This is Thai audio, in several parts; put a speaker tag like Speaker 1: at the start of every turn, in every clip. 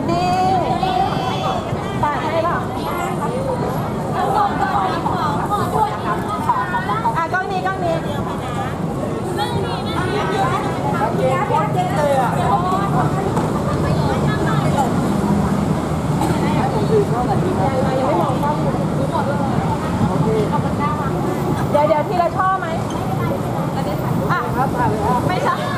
Speaker 1: ดดิ้งปาดให้เปล่าอะกล้องนี้กล้องนี้เดี๋ยวเดี๋ยวทีละช่อไหมอะไม่ใช่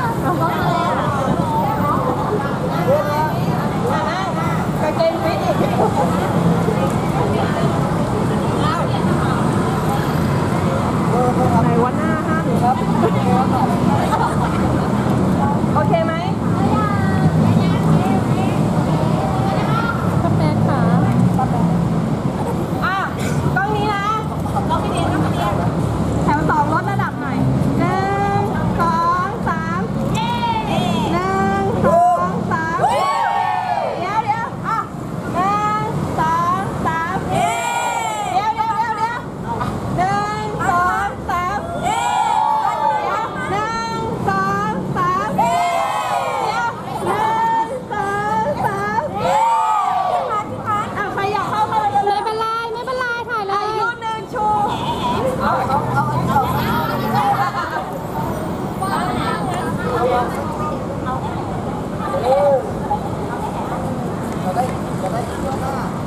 Speaker 1: 들어가